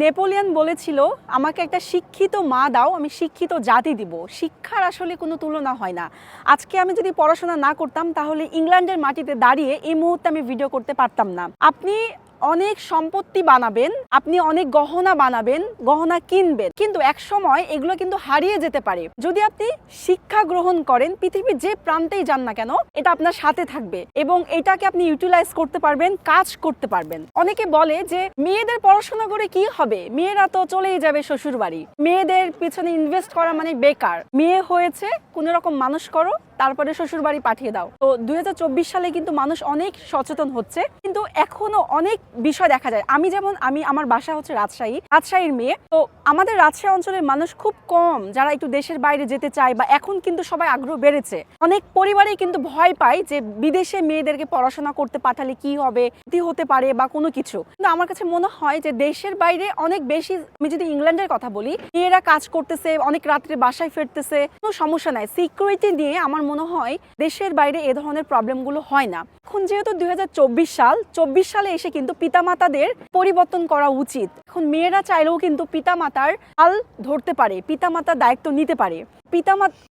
Napoleon বলেছিল, আমাকে একটা শিক্ষিত মা দাও, আমি শিক্ষিত জাতি দিব। শিক্ষার আসলে কোনো তুলনা হয় না। আজকে আমি যদি পড়াশোনা না করতাম, তাহলে ইংল্যান্ডের মাটিতে দাঁড়িয়ে এই মুহূর্তে আমি ভিডিও করতে পারতাম না। আপনি অনেক সম্পত্তি বানাবেন, আপনি অনেক গহনা বানাবেন, গহনা কিনবেন। কিন্তু এক সময় এগুলো কিন্তু হারিয়ে যেতে পারে। যদি আপনি শিক্ষা গ্রহণ করেন, পৃথিবীর যে প্রান্তেই যান না কেন, এটা আপনার সাথে থাকবে এবং এটাকে আপনি ইউটিলাইজ করতে পারবেন, কাজ করতে পারবেন। অনেকে বলে যে, মেয়েদের পড়াশোনা করে কি হবে? মেয়েরা তো চলেই যাবে শ্বশুর বাড়ি মেয়েদের পিছনে ইনভেস্ট করা মানে বেকার। মেয়ে হয়েছে কোনো রকম মানুষ করো তারপরে শ্বশুর বাড়ি পাঠিয়ে দাও। তো দুই হাজার চব্বিশ সালে কিন্তু মানুষ অনেক সচেতন হচ্ছে। কিন্তু এখনও অনেক বিষয় দেখা যায়। আমি যেমন, আমি আমার বাসা হচ্ছে রাজশাহী, রাজশাহীর মেয়ে। তো আমাদের রাজশাহী অঞ্চলের মানুষ খুব কম, যারা একটু দেশের বাইরে যেতে চায় বা এখন কিন্তু সবাই আগ্রহ বেড়েছে। অনেক পরিবারেই কিন্তু ভয় পায় যে বিদেশে মেয়েদেরকে পড়াশোনা করতে পাঠালে কি হবে কি হতে পারে বা কোনো কিছু। কিন্তু আমার কাছে মনে হয় যে দেশের বাইরে অনেক বেশি, আমি যদি ইংল্যান্ডের কথা বলি, মেয়েরা কাজ করতেছে, অনেক রাত্রে বাসায় ফিরতেছে, কোনো সমস্যা নাই। সিকিউরিটি নিয়ে আমার মনে হয় দেশের বাইরে এ ধরনের প্রবলেমগুলো হয় না। এখন যেহেতু দুই হাজার চব্বিশ সাল, চব্বিশ সালে এসে কিন্তু পিতামাতাদের পরিবর্তন করা উচিত। এখন মেয়েরা চাইলেও কিন্তু পিতামাতার হাল ধরতে পারে, পিতামাতার দায়িত্ব নিতে পারে। পিতামাতা